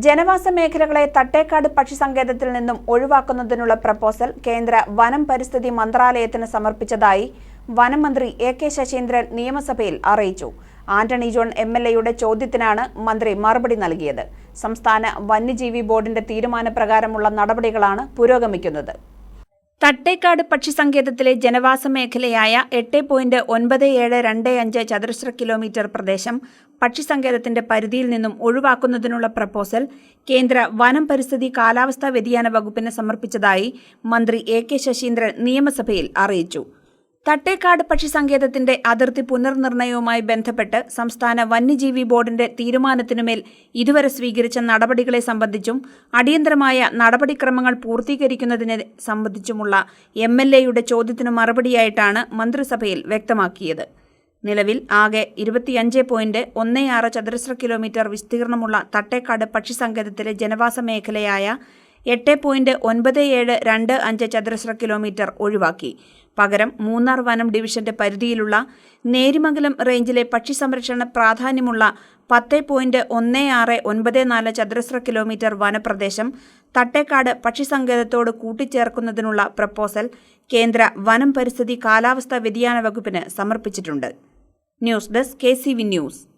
ജനവാസ മേഖലകളെ തട്ടേക്കാട് പക്ഷി സങ്കേതത്തിൽ നിന്നും ഒഴിവാക്കുന്നതിനുള്ള പ്രപ്പോസൽ കേന്ദ്ര വനം പരിസ്ഥിതി മന്ത്രാലയത്തിന് സമർപ്പിച്ചതായി വനം മന്ത്രി എ കെ ശശീന്ദ്രൻ നിയമസഭയിൽ അറിയിച്ചു. ആന്റണി ജോൺ എം എൽ എയുടെ ചോദ്യത്തിനാണ് മന്ത്രി മറുപടി നൽകിയത്. സംസ്ഥാന വന്യജീവി ബോർഡിന്റെ തീരുമാനപ്രകാരമുള്ള നടപടികളാണ് പുരോഗമിക്കുന്നത്. തട്ടേക്കാട് പക്ഷി സങ്കേതത്തിലെ ജനവാസ മേഖലയായ എട്ട് പോയിന്റ് ഒൻപത് ഏഴ് രണ്ട് അഞ്ച് ചതുരശ്ര കിലോമീറ്റർ പ്രദേശം പക്ഷി സങ്കേതത്തിന്റെ പരിധിയിൽ നിന്നും ഒഴിവാക്കുന്നതിനുള്ള പ്രപ്പോസൽ കേന്ദ്ര വനം പരിസ്ഥിതി കാലാവസ്ഥാ വ്യതിയാന വകുപ്പിന് സമർപ്പിച്ചതായി മന്ത്രി എ കെ ശശീന്ദ്രൻ നിയമസഭയിൽ അറിയിച്ചു തട്ടേക്കാട് പക്ഷി സങ്കേതത്തിന്റെ അതിർത്തി പുനർനിർണയവുമായി ബന്ധപ്പെട്ട് സംസ്ഥാന വന്യജീവി ബോർഡിന്റെ തീരുമാനത്തിനുമേൽ ഇതുവരെ സ്വീകരിച്ച നടപടികളെ സംബന്ധിച്ചും അടിയന്തരമായ നടപടിക്രമങ്ങൾ പൂർത്തീകരിക്കുന്നതിനെ സംബന്ധിച്ചുമുള്ള എം എൽ എയുടെ ചോദ്യത്തിന് മറുപടിയായിട്ടാണ് മന്ത്രിസഭയിൽ വ്യക്തമാക്കിയത്. നിലവിൽ ആകെ ഇരുപത്തിയഞ്ച് പോയിന്റ് ഒന്ന് ആറ് ചതുരശ്ര കിലോമീറ്റർ വിസ്തീർണമുള്ള തട്ടേക്കാട് പക്ഷി സങ്കേതത്തിലെ ജനവാസ മേഖലയായ എട്ട് പോയിന്റ് ഒൻപത് ഏഴ് രണ്ട് അഞ്ച് ചതുരശ്ര കിലോമീറ്റർ ഒഴിവാക്കി. പകരം മൂന്നാർ വനം ഡിവിഷന്റെ പരിധിയിലുള്ള നേരിമംഗലം റേഞ്ചിലെ പക്ഷി സംരക്ഷണ പ്രാധാന്യമുള്ള പത്ത് പോയിന്റ് ഒന്ന് ആറ് ഒൻപത് നാല് ചതുരശ്ര കിലോമീറ്റർ വനപ്രദേശം തട്ടേക്കാട് പക്ഷി സങ്കേതത്തോട് കൂട്ടിച്ചേർക്കുന്നതിനുള്ള പ്രപ്പോസൽ കേന്ദ്ര വനം പരിസ്ഥിതി കാലാവസ്ഥാ വ്യതിയാന വകുപ്പിന് സമർപ്പിച്ചിട്ടുണ്ട്. News desk K news.